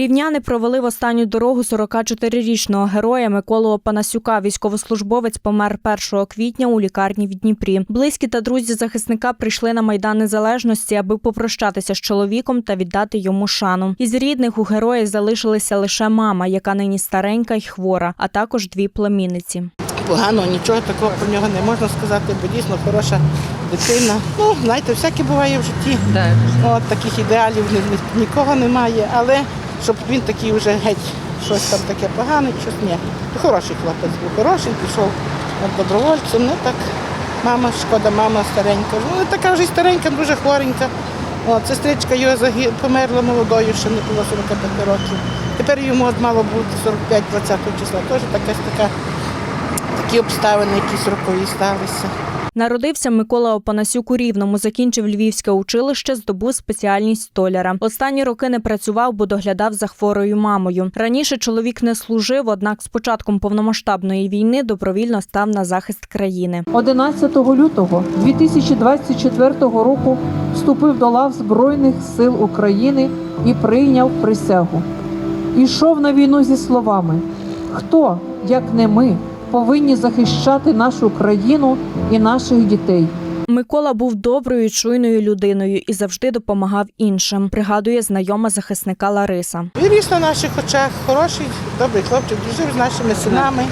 Рівняни провели в останню дорогу 44-річного героя Миколу Опанасюка. Військовослужбовець помер 1 квітня у лікарні в Дніпрі. Близькі та друзі захисника прийшли на майдан незалежності, аби попрощатися з чоловіком та віддати йому шану. Із рідних у героя залишилися лише мама, яка нині старенька й хвора, а також дві племінниці. Погано, нічого такого про нього не можна сказати, бо дійсно хороша дитина. Ну, знаєте, всяке буває в житті. От таких ідеалів ні- ні- нікого немає, але щоб він такий вже геть щось там таке погане, щось ні. Хороший хлопець був хороший, пішов добровольцем. Ну так, мама, шкода, мама старенька. Ну, така вже старенька, дуже хворенька. От, сестричка його загі- померла молодою, ще не було 45 років. Тепер йому от мало бути 45 20 числа. Теж якась така, такі обставини, якісь рокові сталися. Народився Микола Опанасюк у Рівному, закінчив Львівське училище, здобув спеціальність столяра. Останні роки не працював, бо доглядав за хворою мамою. Раніше чоловік не служив, однак з початком повномасштабної війни добровільно став на захист країни. 11 лютого 2024 року вступив до лав Збройних сил України і прийняв присягу. Ішов на війну зі словами: хто, як не ми, повинні захищати нашу країну і наших дітей. Микола був доброю, чуйною людиною і завжди допомагав іншим. Пригадує знайома захисника Лариса. Він ріс на наших очах, хороший, добрий хлопчик, дружив з нашими синами.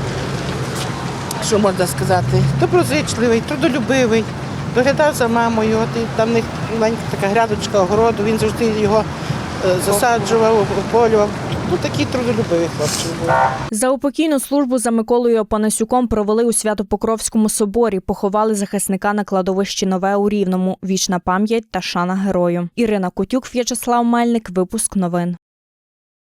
Що можна сказати? Доброзичливий, трудолюбивий, доглядав за мамою. От і там в них маленька така грядочка огороду, він завжди його засаджував, ополював. Ну такі трудолюбиві хлопці були. За упокійну службу за Миколою Панасюком провели у Свято-Покровському соборі. Поховали захисника на кладовищі Нове у Рівному. Вічна пам'ять та шана герою. Ірина Котюк, В'ячеслав Мельник. Випуск новин.